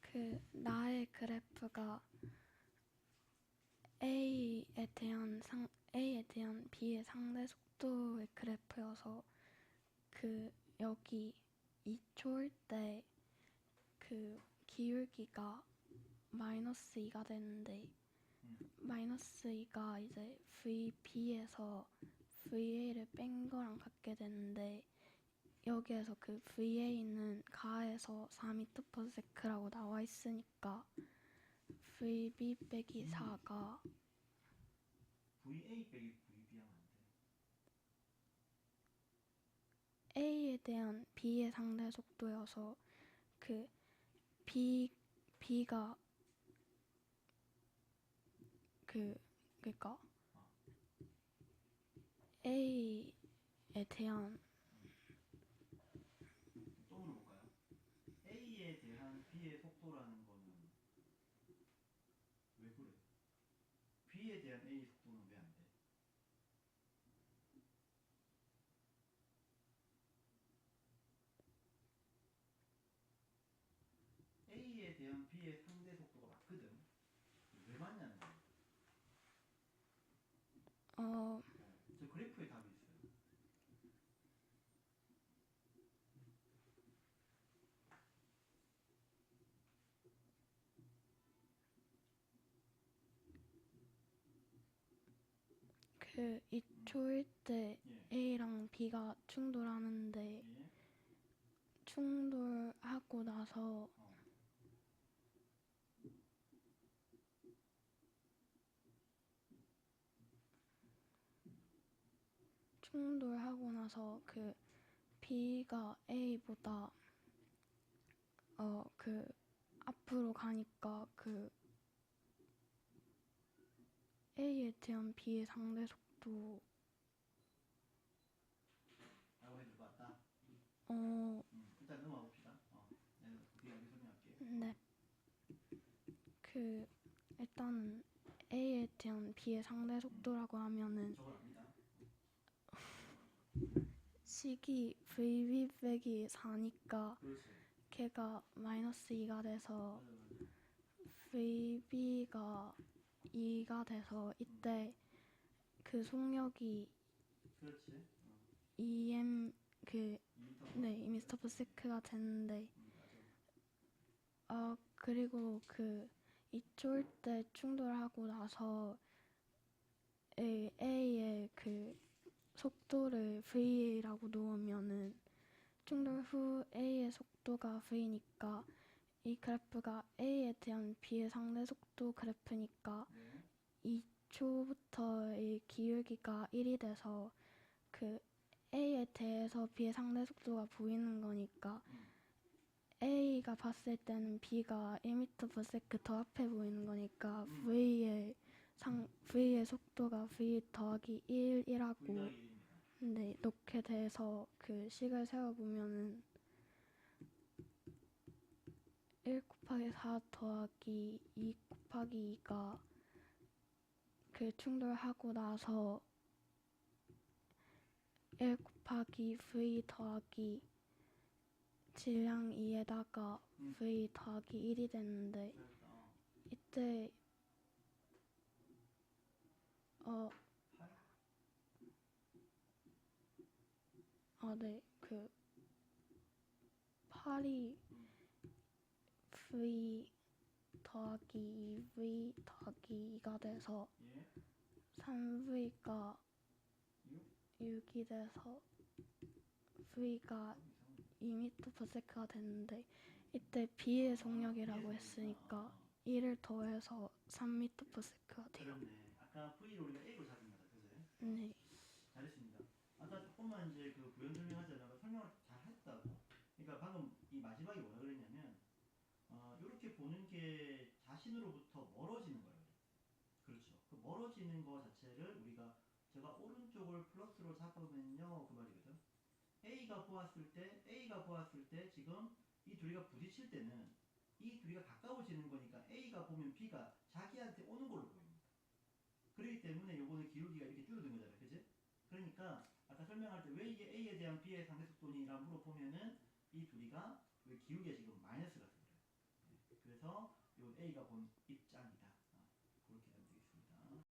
그 나의 그래프가 A에 대한 상 A에 대한 B의 상대 속도의 그래프여서 그 여기 2초일 때 그 기울기가 마이너스 2가 되는데 음. 마이너스 2가 이제 VB에서 VA를 뺀 거랑 같게 되는데 여기에서 그 VA는 가에서 4m/s라고 나와 있으니까 VB 빼기 4가 VA 빼기 VB 하면 안 돼. A에 대한 B의 상대 속도여서 그 B B가 그 그니까 A에 대한 또 물어볼까요? A에 B의 속도라는 거는 왜 그래? B에 대한 A 속도는 왜 안 돼? A에 대한 B의 상대 속도가 맞거든. 왜 맞냐는 거야. 어 저 그래프에 답이 있어요. 그 2초일 때 예. A랑 B가 충돌하는데 예. 충돌하고 나서 어. 충돌하고 나서 그 B가 A보다 어 그 앞으로 가니까 그 A에 대한 B의 상대 속도 라고 것 같다. 어 음, 일단 넘어가 봅시다. 어, 내가 그게 여기 설명할게. 네. 그 일단은 A에 대한 B의 상대 속도라고 하면은 저걸 압니다. 식이 VB 빼기 4니까 그렇지. 걔가 마이너스 2가 돼서 맞아 맞아. VB가 2가 돼서 이때 그 속력이 그렇지. 어, EM 그 2m. 네, 미스터 퍼세크가 됐는데. 어 그리고 그 2초일 때 충돌하고 나서 A, A의 그 속도를 V라고 놓으면은 충돌 후 A의 속도가 V니까 이 그래프가 A에 대한 B의 상대 속도 그래프니까 네. 2초부터의 기울기가 1이 돼서 그 A에 대해서 B의 상대 속도가 보이는 거니까 음. A가 봤을 때는 B가 1m/s 더 앞에 보이는 거니까 음. V의 상 V의 속도가 V 더하기 1이라고 V 더하기 1입니다. 네, 놓게 돼서 그 식을 세워보면은 1 곱하기 4 더하기 2 곱하기 2가 그 충돌하고 나서 1 곱하기 V 더하기 질량 2에다가 음. V 더하기 1이 됐는데 그렇다. 어. 이때 어, 8? 아, 네, 그 8이 음. V 더하기 2V 더하기 2가 돼서 예. 3V가 6? 6이 돼서 V가 이상해. 2m/s가 됐는데 이때 B의 속력이라고 했으니까 1을 더해서 3m/s가 돼요. 그렇네. 아까 V를 우리가 A로 잡은 거다. 그지? 네, 잘했습니다. 아까 조금만 이제 그 구현 설명하자면 설명을 잘 했다고. 그러니까 방금 이 마지막에 뭐라 그랬냐면 어, 이렇게 보는 게 자신으로부터 멀어지는 거예요. 그렇죠. 그 멀어지는 거 자체를 우리가 제가 오른쪽을 플러스로 잡으면요 그 말이거든. A가 보았을 때 A가 보았을 때 지금 이 둘이가 부딪힐 때는 이 둘이가 가까워지는 거니까 A가 보면 B가 자기한테 오는 걸로 보입니다. 그렇기 때문에 요거는 기울기가 이렇게 줄어든 거잖아요. 그지? 그러니까 아까 설명할 때 왜 이게 A에 대한 B의 상대 속도니라 물어보면은 이 둘이가 왜 기울기가 지금 마이너스가 입장에서 요 A가 본 입장이다.